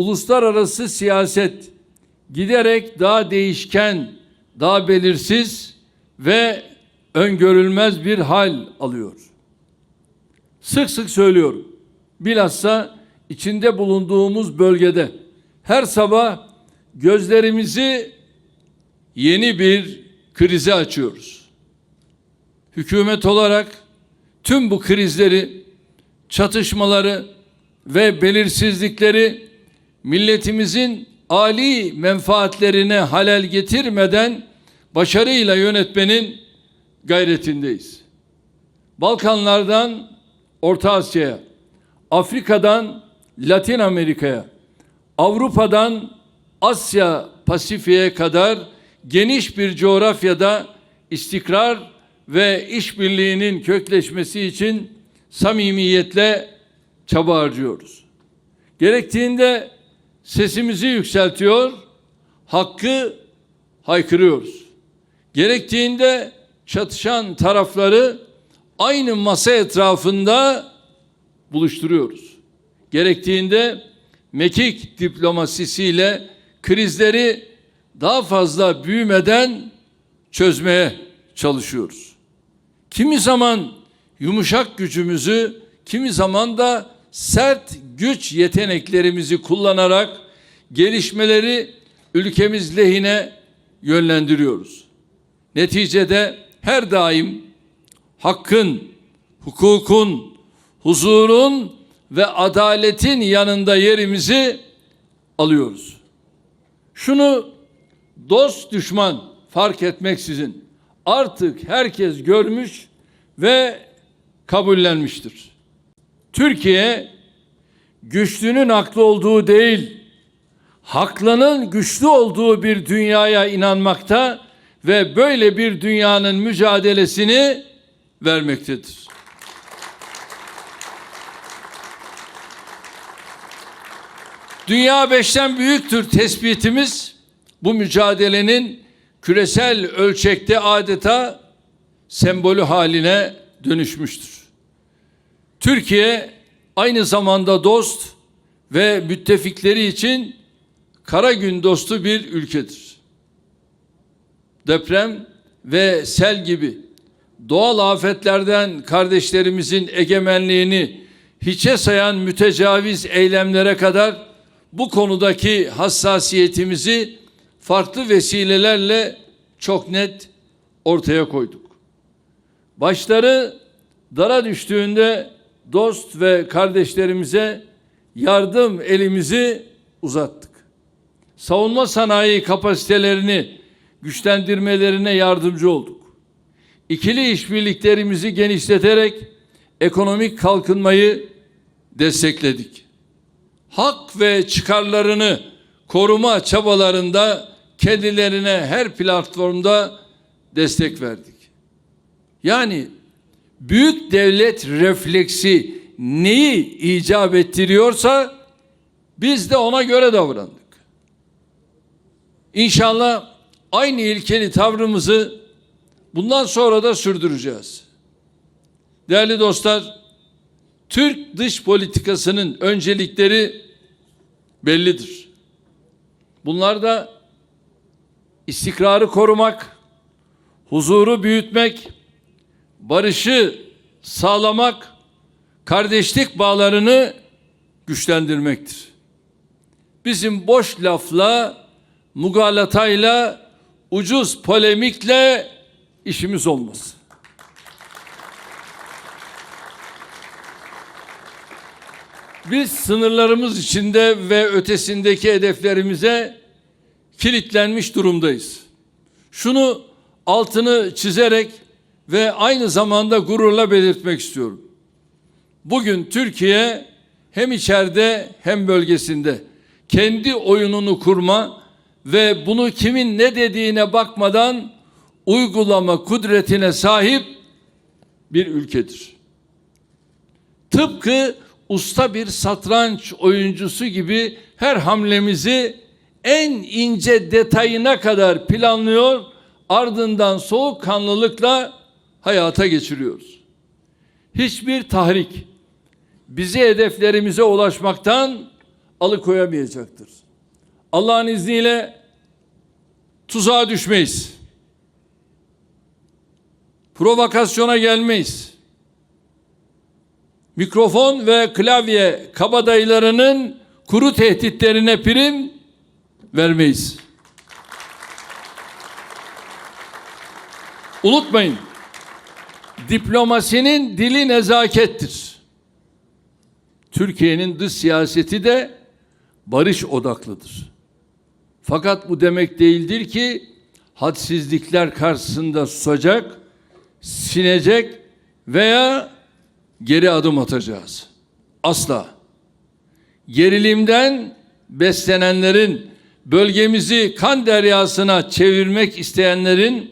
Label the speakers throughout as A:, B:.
A: uluslararası siyaset giderek daha değişken, daha belirsiz ve öngörülmez bir hal alıyor. Sık sık söylüyorum. Bilhassa içinde bulunduğumuz bölgede her sabah gözlerimizi yeni bir krize açıyoruz. Hükümet olarak tüm bu krizleri, çatışmaları ve belirsizlikleri milletimizin ali menfaatlerine halel getirmeden başarıyla yönetmenin gayretindeyiz. Balkanlardan Orta Asya'ya, Afrika'dan Latin Amerika'ya, Avrupa'dan Asya Pasifik'e kadar geniş bir coğrafyada istikrar ve işbirliğinin kökleşmesi için samimiyetle çaba harcıyoruz. Gerektiğinde sesimizi yükseltiyor, hakkı haykırıyoruz. Gerektiğinde çatışan tarafları aynı masa etrafında buluşturuyoruz. Gerektiğinde mekik diplomasisiyle krizleri daha fazla büyümeden çözmeye çalışıyoruz. Kimi zaman yumuşak gücümüzü, kimi zaman da sert güç yeteneklerimizi kullanarak gelişmeleri ülkemiz lehine yönlendiriyoruz. Neticede her daim hakkın, hukukun, huzurun ve adaletin yanında yerimizi alıyoruz. Şunu dost düşman fark etmeksizin artık herkes görmüş ve kabullenmiştir. Türkiye güçlünün haklı olduğu değil, haklının güçlü olduğu bir dünyaya inanmakta ve böyle bir dünyanın mücadelesini vermektedir. Dünya beşten büyüktür tespitimiz bu mücadelenin küresel ölçekte adeta sembolü haline dönüşmüştür. Türkiye aynı zamanda dost ve müttefikleri için kara gün dostu bir ülkedir. Deprem ve sel gibi doğal afetlerden kardeşlerimizin egemenliğini hiçe sayan mütecaviz eylemlere kadar bu konudaki hassasiyetimizi farklı vesilelerle çok net ortaya koyduk. Başları dara düştüğünde dost ve kardeşlerimize yardım elimizi uzattık. Savunma sanayi kapasitelerini güçlendirmelerine yardımcı olduk. İkili işbirliklerimizi genişleterek ekonomik kalkınmayı destekledik. Hak ve çıkarlarını koruma çabalarında kendilerine her platformda destek verdik. Yani büyük devlet refleksi neyi icap ettiriyorsa biz de ona göre davrandık. İnşallah aynı ilkeli tavrımızı bundan sonra da sürdüreceğiz. Değerli dostlar, Türk dış politikasının öncelikleri bellidir. Bunlar da istikrarı korumak, huzuru büyütmek, barışı sağlamak, kardeşlik bağlarını güçlendirmektir. Bizim boş lafla, mugalatayla, ucuz polemikle işimiz olmaz. Biz sınırlarımız içinde ve ötesindeki hedeflerimize kilitlenmiş durumdayız. Şunu altını çizerek ve aynı zamanda gururla belirtmek istiyorum. Bugün Türkiye hem içeride hem bölgesinde kendi oyununu kurma ve bunu kimin ne dediğine bakmadan uygulama kudretine sahip bir ülkedir. Tıpkı usta bir satranç oyuncusu gibi her hamlemizi en ince detayına kadar planlıyor, ardından soğukkanlılıkla hayata geçiriyoruz. Hiçbir tahrik bizi hedeflerimize ulaşmaktan alıkoyamayacaktır. Allah'ın izniyle tuzağa düşmeyiz. Provokasyona gelmeyiz. Mikrofon ve klavye kabadayılarının kuru tehditlerine prim vermeyiz. Unutmayın. Diplomasinin dili nezakettir. Türkiye'nin dış siyaseti de barış odaklıdır. Fakat bu demek değildir ki hadsizlikler karşısında susacak, sinecek veya geri adım atacağız. Asla. Gerilimden beslenenlerin, bölgemizi kan deryasına çevirmek isteyenlerin,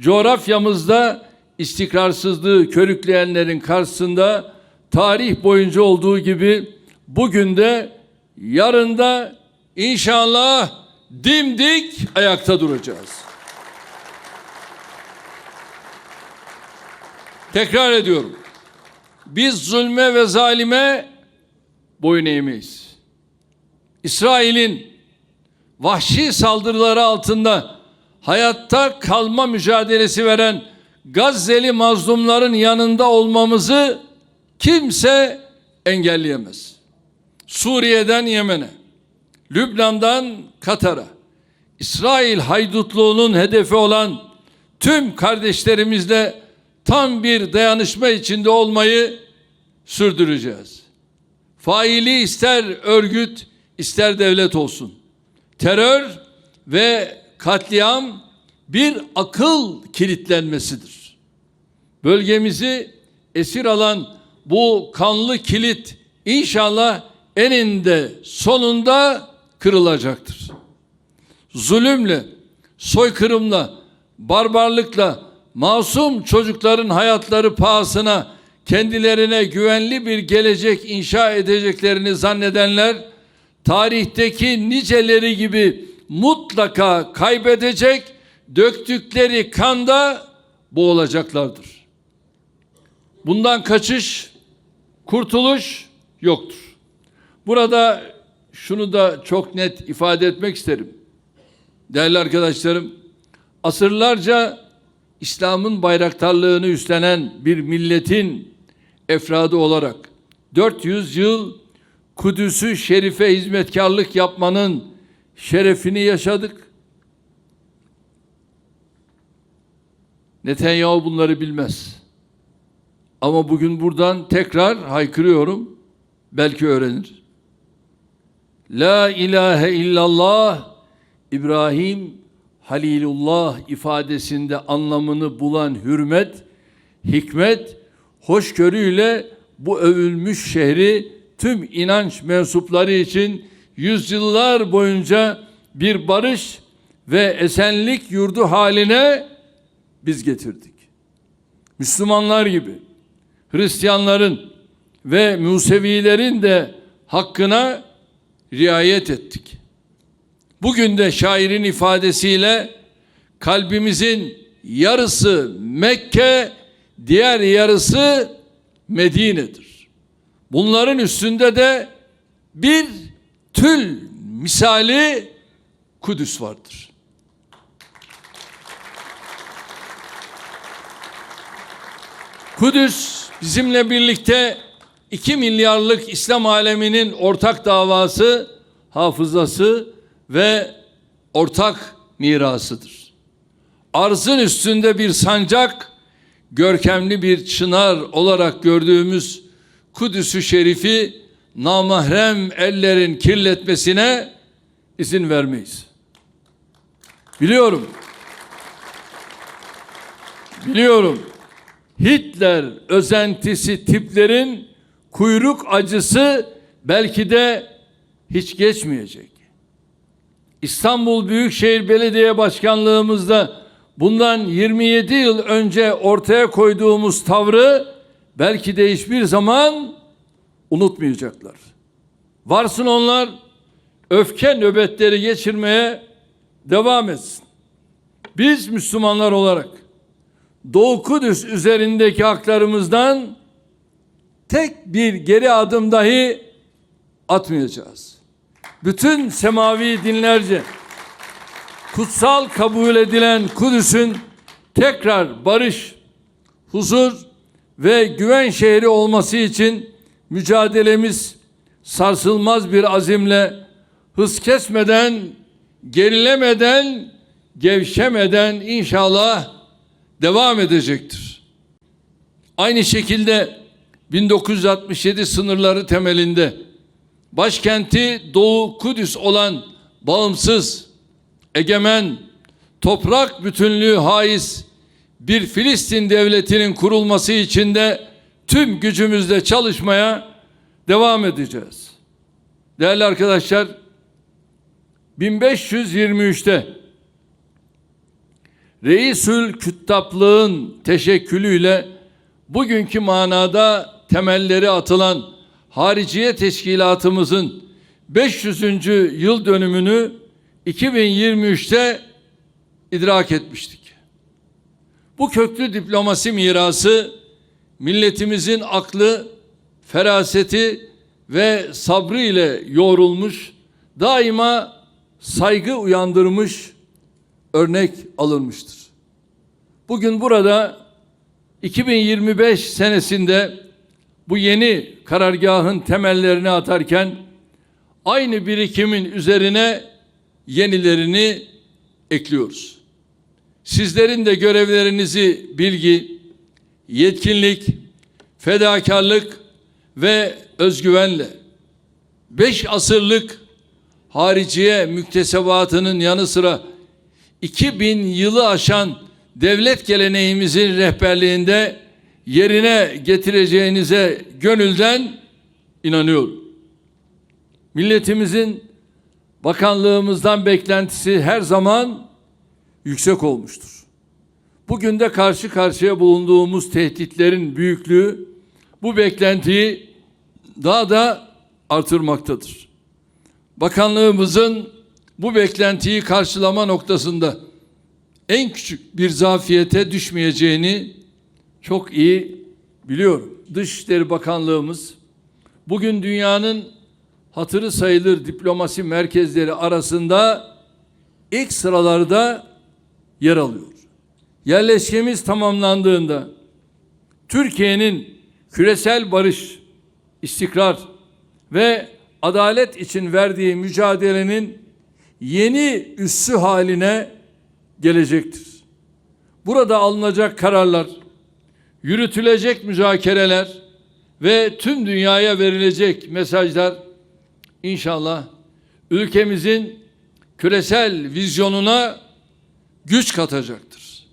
A: coğrafyamızda istikrarsızlığı körükleyenlerin karşısında tarih boyunca olduğu gibi bugün de yarın da inşallah dimdik ayakta duracağız. Tekrar ediyorum. Biz zulme ve zalime boyun eğmeyiz. İsrail'in vahşi saldırıları altında hayatta kalma mücadelesi veren Gazze'li mazlumların yanında olmamızı kimse engelleyemez. Suriye'den Yemen'e, Lübnan'dan Katar'a, İsrail haydutluğunun hedefi olan tüm kardeşlerimizle tam bir dayanışma içinde olmayı sürdüreceğiz. Faili ister örgüt ister devlet olsun. Terör ve katliam bir akıl kilitlenmesidir. Bölgemizi esir alan bu kanlı kilit inşallah eninde sonunda kırılacaktır. Zulümle, soykırımla, barbarlıkla masum çocukların hayatları pahasına kendilerine güvenli bir gelecek inşa edeceklerini zannedenler tarihteki niceleri gibi mutlaka kaybedecek, döktükleri kanda boğulacaklardır. Bundan kaçış, kurtuluş yoktur. Burada şunu da çok net ifade etmek isterim. Değerli arkadaşlarım, asırlarca İslam'ın bayraktarlığını üstlenen bir milletin efradı olarak 400 yıl Kudüs'ü şerife hizmetkarlık yapmanın şerefini yaşadık. Netanyahu bunları bilmez. Ama bugün buradan tekrar haykırıyorum. Belki öğrenir. La ilahe illallah İbrahim Halilullah ifadesinde anlamını bulan hürmet, hikmet, hoşgörüyle bu övülmüş şehri tüm inanç mensupları için yüzyıllar boyunca bir barış ve esenlik yurdu haline biz getirdik. Müslümanlar gibi Hristiyanların ve Musevilerin de hakkına riayet ettik. Bugün de şairin ifadesiyle kalbimizin yarısı Mekke, diğer yarısı Medine'dir. Bunların üstünde de bir tül misali Kudüs vardır. Kudüs bizimle birlikte 2 milyarlık İslam aleminin ortak davası, hafızası ve ortak mirasıdır. Arzın üstünde bir sancak, görkemli bir çınar olarak gördüğümüz Kudüs-ü Şerif'i namahrem ellerin kirletmesine izin vermeyiz. Biliyorum. Biliyorum. Hitler özentisi tiplerin kuyruk acısı belki de hiç geçmeyecek. İstanbul Büyükşehir Belediye Başkanlığımızda bundan 27 yıl önce ortaya koyduğumuz tavrı belki de hiçbir zaman unutmayacaklar. Varsın onlar öfke nöbetleri geçirmeye devam etsin. Biz Müslümanlar olarak Doğu Kudüs üzerindeki haklarımızdan tek bir geri adım dahi atmayacağız. bütün semavi dinlerce kutsal kabul edilen Kudüs'ün tekrar barış, huzur ve güven şehri olması için mücadelemiz sarsılmaz bir azimle hız kesmeden, gerilemeden, gevşemeden inşallah devam edecektir. Aynı şekilde 1967 sınırları temelinde başkenti Doğu Kudüs olan bağımsız, egemen, toprak bütünlüğü haiz bir Filistin devletinin kurulması için de tüm gücümüzle çalışmaya devam edeceğiz. Değerli arkadaşlar, 1523'te Reisül Küttaplığın teşekkülüyle bugünkü manada temelleri atılan Hariciye Teşkilatımızın 500. yıl dönümünü 2023'te idrak etmiştik. Bu köklü diplomasi mirası milletimizin aklı, feraseti ve sabrı ile yoğrulmuş, daima saygı uyandırmış örnek alınmıştır. Bugün burada 2025 senesinde bu yeni karargahın temellerini atarken aynı birikimin üzerine yenilerini ekliyoruz. Sizlerin de görevlerinizi bilgi, yetkinlik, fedakarlık ve özgüvenle beş asırlık hariciye müktesebatının yanı sıra 2000 yılı aşan devlet geleneğimizin rehberliğinde yerine getireceğinize gönülden inanıyorum. Milletimizin bakanlığımızdan beklentisi her zaman yüksek olmuştur. Bugün de karşı karşıya bulunduğumuz tehditlerin büyüklüğü bu beklentiyi daha da artırmaktadır. Bakanlığımızın bu beklentiyi karşılama noktasında en küçük bir zafiyete düşmeyeceğini çok iyi biliyorum. Dışişleri Bakanlığımız bugün dünyanın hatırı sayılır diplomasi merkezleri arasında ilk sıralarda yer alıyor. Yerleşkemiz tamamlandığında Türkiye'nin küresel barış, istikrar ve adalet için verdiği mücadelenin yeni üssü haline gelecektir. Burada alınacak kararlar, yürütülecek müzakereler ve tüm dünyaya verilecek mesajlar inşallah ülkemizin küresel vizyonuna güç katacaktır.